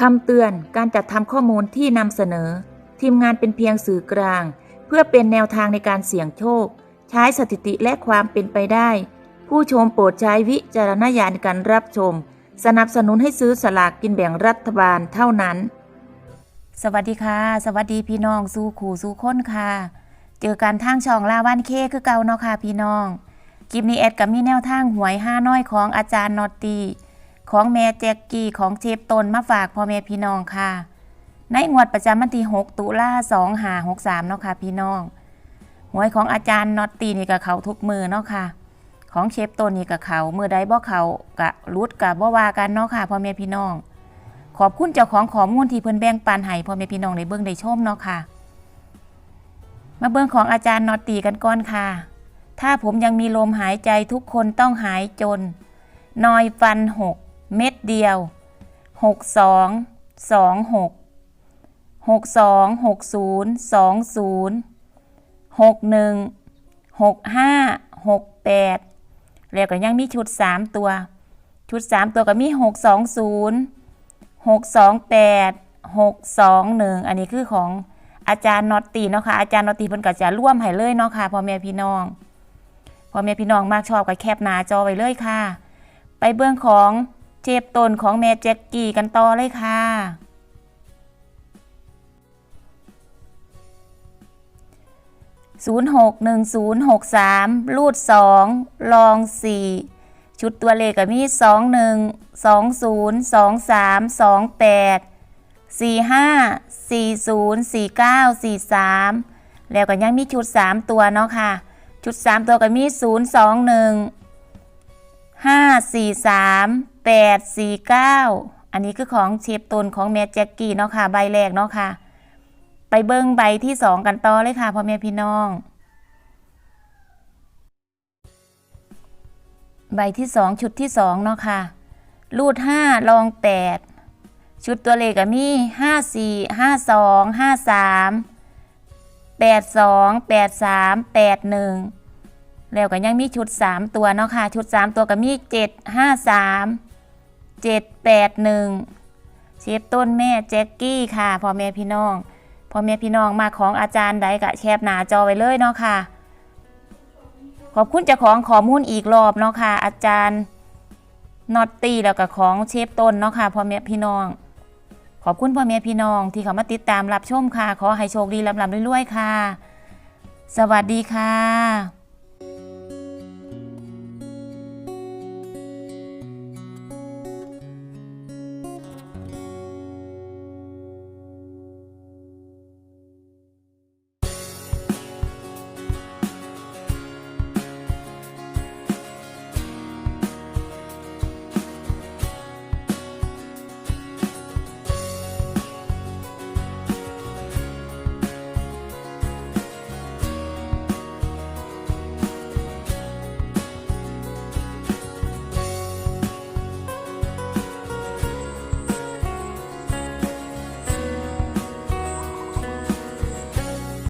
คำเตือนการจัดทำข้อมูลที่นำเสนอ ทีมงานเป็นเพียงสื่อกลาง เพื่อเป็นแนวทางในการเสี่ยงโชค ใช้สถิติและความเป็นไปได้ ผู้ชมโปรดใช้วิจารณญาณในการรับชม สนับสนุนให้ซื้อสลากกินแบ่งรัฐบาลเท่านั้น สวัสดีค่ะ สวัสดีพี่น้องสู้ขู่สู้ค้นค่ะ เจอกันทางช่องลาวันเคคือเก่าเนาะค่ะพี่น้องคลิปนี้แอดกับมีแนวทางหวยห้าน้อยของอาจารย์นอตตี ของแม่แจ็กกี้ของเชฟตนมาฝากพ่อแม่พี่น้องค่ะ ในงวดประจำวันที่ 6 ตุลา2หา63 เนาะค่ะพี่น้อง หวยของอาจารย์นอตตีนี่กับเขาทุกมือเนาะค่ะ ของเชฟตนนี่กับเขามือใดบ่เขากะรุดกะบ่ว่ากันเนาะค่ะพ่อแม่พี่น้อง ขอบคุณเจ้าของข้อมูลที่เพิ่นแบ่งปันให้พ่อแม่พี่น้องได้เบิ่งได้ชมเนาะค่ะ มาเบิ่งของอาจารย์นอตตีกันก่อนค่ะ ถ้าผมยังมีลมหายใจทุกคนต้องหายจนนอยฟันหก เม็ดเดียวหกสองสองหกหกสองหกศูนย์สองศูนย์หกหนึ่งหกห้าหกแปดแล้วก็ยังมีชุดสามตัว ชุดสามตัวก็มีหกสองศูนย์หกสองแปดหกสองหนึ่งอันนี้คือของอาจารย์นอตตีเนาะค่ะอาจารย์นอตตีเพิ่นก็จะร่วมให้เลยเนาะค่ะพ่อแม่พี่น้องพ่อแม่พี่น้องมากชอบก็แคปหน้าจอไว้เลยค่ะ ไปเบื้องของ เจ็บตนของแม่แจ็กกี้กันต่อเลยค่ะศูนย์หกหนึ่งศูนย์หกสามรูดสองลองสี่ชุดตัวเลขก็มีสองหนึ่งสองศูนย์สองสามสองแปดสี่ห้าสี่ศูนย์สี่เก้าสี่สามแล้วก็ยังมีชุดสามตัวเนาะค่ะ ชุดสามตัวก็มีศูนย์สองหนึ่ง 5 4 3 8 4 9 อันนี้คือของเชฟตนของแม่แจ็กกี้เนาะค่ะ ใบแรกเนาะค่ะ ไปเบิ้งใบที่สองกันต่อเลยค่ะพ่อแม่พี่น้อง ใบที่สองชุดที่สองเนาะค่ะ รูดห้าลองแปดชุดตัวเลขก็มีห้าสี่ห้าสองห้าสามแปดสองแปดสามแปดหนึ่ง แล้วก็ยังมีชุด 3 ตัวเนาะค่ะชุด 3 ตัวก็มี 7 5 3 7 8 1เชฟต้นแม่แจ็กกี้ค่ะพ่อแม่พี่น้องพ่อแม่พี่น้องมาของอาจารย์ใดกะแชปหนาจอไว้เลยเนาะค่ะ ขอบคุณเจ้าของข้อมูลอีกรอบเนาะค่ะ อาจารย์นอตตี้แล้วก็ของเชฟต้นเนาะค่ะพ่อแม่พี่น้อง ขอบคุณพ่อแม่พี่น้องที่เขามาติดตามรับชมค่ะ ขอให้โชคดีลำลำรวยๆค่ะ สวัสดีค่ะ